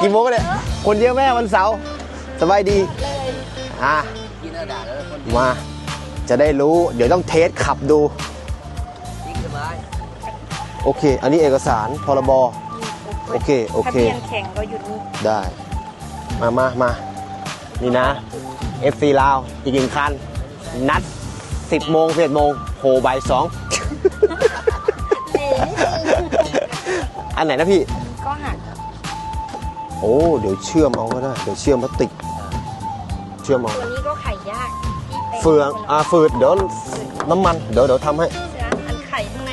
กี่โมงกันเนี่ยคนเยอะแม่วันเสาร์สบายดีเลยอะกินเอาด่าแล้วคนมาจะได้รู้เดี๋ยวต้องเทสขับดูยิ่งสบายโอเค อันนี้เอกสารพรบโอเค โอเคทะเบียนแข่งก็อยู่นี่ได้ มามามานี่นะ FC ลาวอีกหนึ่งคัน นัด 10 โมง11โมงโผล่บ่ายสองอันไหนนะพี่ก็หัก โอ้เดี๋ยวเชื่อมเอาก็ได้เดี๋ยวเชื่อมพลาสติก เชื่อมเอาตัวนี้ก็ไข่ยากที่ป็นเฟืองอ่าฟืดเดี๋ยวน้ำมันเดี๋ยวเดี๋ยวทำให้เสืออันไข่ข้างใน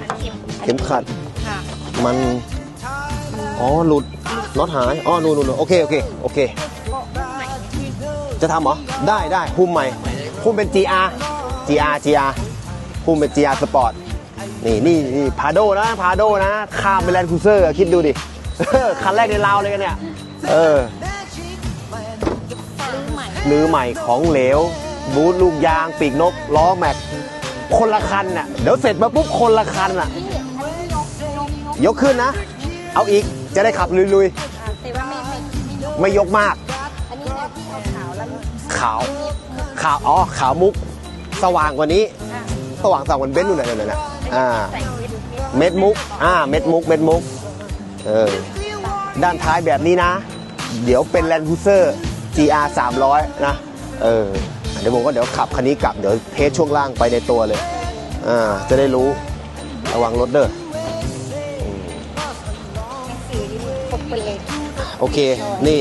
อันเข็มเข็มขัดค่ะมันอ๋อหลุดน็อตหายอ๋อนู่นนู่นโอเคโอเคโอเคก็ใหม่จะทำเหรอได้ได้หุ้มใหม่หุ้มเป็น GR GR GR หุ้มเป็น GR Sport นี่นี่นี่พาโดนะพาโดนะข้ามไปแลนด์ครูเซอร์คิดดูดิ คันแรกในลาวเลยกันเนี่ย เออซื้อใหม่ลือใหม่ของเหลว บูทลูกยาง ปีกนก ล้อแม็ก คนละคันน่ะ เดี๋ยวเสร็จมาปุ๊บคนละคันน่ะนี่อันนี้ยกยกยกยกขึ้นนะ เอาอีก จะได้ขับลุยอ่าแต่ว่าไม่ไม่ไม่ยกๆไม่ยกมาก อันนี้นะที่เอาขาวแล้วขาว ขาว อ๋อ ขาวมุก สว่างกว่านี้อะสว่างสว่างกว่าเบนซ์นู่นน่ะนั่นน่ะอ่า ใส่เม็ดเม็ดมุก อ่า เม็ดมุก เม็ดมุก เออด้านท้ายแบบนี้นะ เดี๋ยวเป็น Land Cruiser GR 300 นะ เออ เดี๋ยวผมก็เดี๋ยวขับคันนี้กลับ เดี๋ยวเทสช่วงล่างไปในตัวเลย อ่า จะได้รู้ ระวังรถเด้อหนังสือที่ปกเปเลยโอเค นี่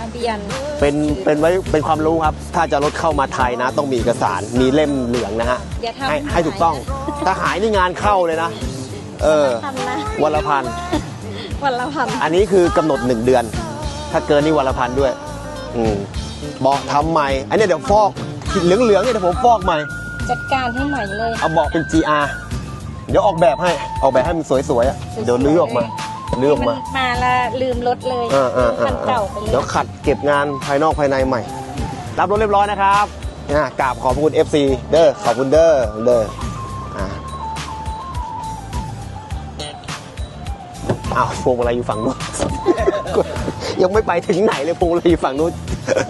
ทะเบียนเป็นเป็นไว้เป็นความรู้ครับ ถ้าจะรถเข้ามาไทยนะ ต้องมีเอกสารมีเล่มเหลืองนะฮะอย่าทำให้ให้ถูกต้อง ถ้าหายนี่งานเข้าเลยนะ เออทำนะวันละพัน วันละพันอันนี้คือกำหนดหนึ่งเดือน ถ้าเกินนี่วันละพันด้วย อืมเบอกทำใหม่ อันนี้เดี๋ยวฟอกเหลืองๆเนี่ยเดี๋ยวผมฟอกใหม่ จัดการให้ใหม่เลย เอาเบอกเป็น GR เดี๋ยวออกแบบให้ออกแบบให้มันสวยๆอะเดี๋ยวลื้อออกมาลื้อออกมัมานมาแล้วลืมรถเลยอ่าอ่าลืมอ่าคันเก่าไปเลเดี๋ยวยขัดเก็บงานภายนอกภายในใหม่ รับรถเรียบร้อยนะครับอ่ากราบขอบคุณ FC เด้อขอบคุณเด้อเด้อ อ้าวพวงมาลัยอยู่ฝั่งนู้น ยังไม่ไปถึงไหนเลยพวงมาลัยอยู่ฝั่งนู้น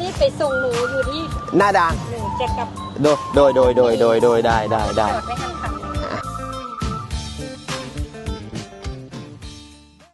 นี่ไปส่งหนูอยู่ที่หน้าด่านหนึ่งจะกลับโดยโดยโดยโดยโดยโดยได้ได้ได้ จอดไม่ทันขับ